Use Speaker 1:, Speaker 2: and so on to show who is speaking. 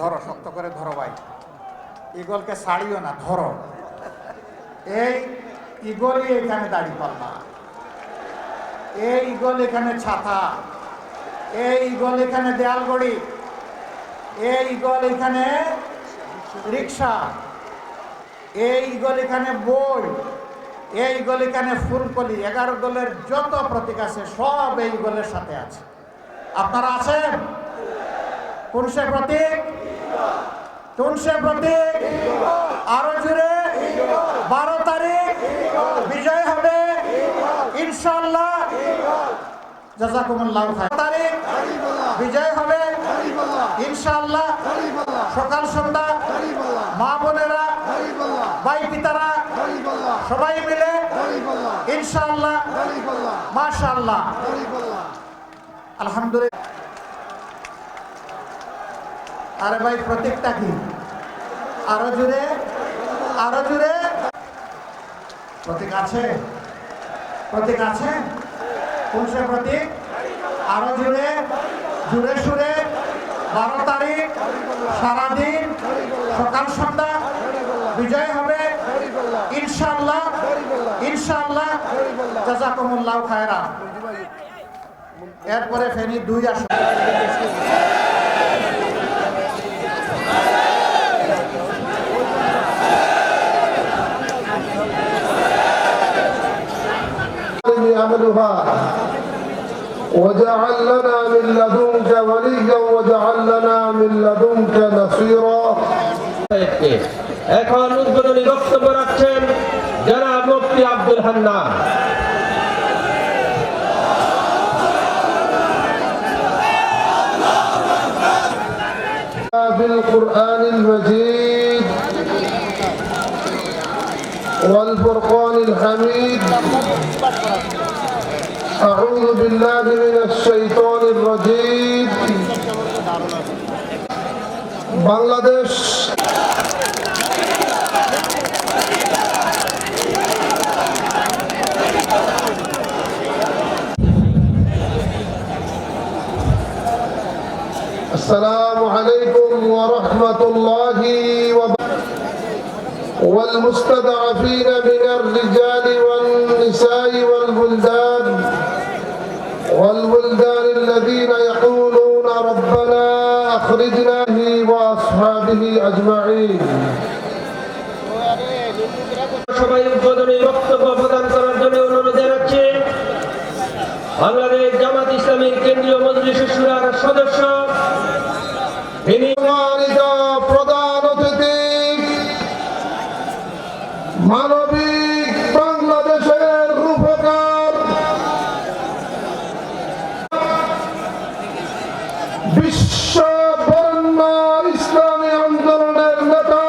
Speaker 1: ধরো, শক্ত করে ধরো ভাই। ইগলকে ছাড়িও না, ধরো। এই ইগলই এখানে দাঁড়িয়ে পাল্লা এই ইগল এখানে ছাতা। এই ইগল এখানে দেয়ালগড়ি এই ইগল এখানে রিক্সা। এই ইগল এখানে বই। এই ইগল এখানে ফুলকলি। এগারো গোলের যত প্রতীক আছে, সব এই ইগলের সাথে আছে। আপনারা আছেন? পুরুষের প্রতীক? কোন সে প্রতীক। আরও জুড়ে বারো তারিখ। বিজয় হবে। ইনশাল্লাহ জাজাকুমুল্লাহ তারিখ। বিজয় হবে। ইনশাল্লাহ সকাল সন্ধ্যা। মা বোনেরা, ভাই পিতারা, সবাই মিলে ইনশাল্লাহ মাশাল্লাহ আলহামদুলিল্লাহ। আরে ভাই প্রতীকটা কি? আরও জুড়ে আরও জুড়ে প্রতীক আছে? প্রতীক আছে? কোন সে প্রতীক। আরও জুড়ে জুড়ে সুরে। বারো তারিখ, সারাদিন, সকাল সন্ধ্যা, বিজয় হবে। ইনশাল্লাহ ইনশাল্লাহ জাজাকুমুল্লাহ খায়রা এরপরে ফেনী দুই আসন
Speaker 2: عملها وجعل لنا من لدنك وليا وجعل لنا من لدنك نصيرا
Speaker 3: সাহেবকে এখন উদ্বোধনী বক্তব্য রাখছেন জনাব মুফতি আব্দুল হান্নান
Speaker 2: بالقرآن المجيد والفرقان الحميد أعوذ بالله من الشيطان الرجيم বাংলাদেশ السلام عليكم ورحمة الله وبركاته والمستضعفين من الرجال والنساء والولدان والولدان الذين يقولون ربنا أخرجنا به وأصحابه أجمعين
Speaker 3: সবাই উদ্বোধনী বক্তব্য প্রদান করার জন্য অনুরোধ জানাচ্ছি বাংলাদেশ জামাত ইসলামীর কেন্দ্রীয় মজলিস সুরার সদস্য তিনি
Speaker 2: মানবিক বাংলাদেশের রূপকার। বিশ্ব বরেণ্য ইসলামী আন্দোলনের নেতা।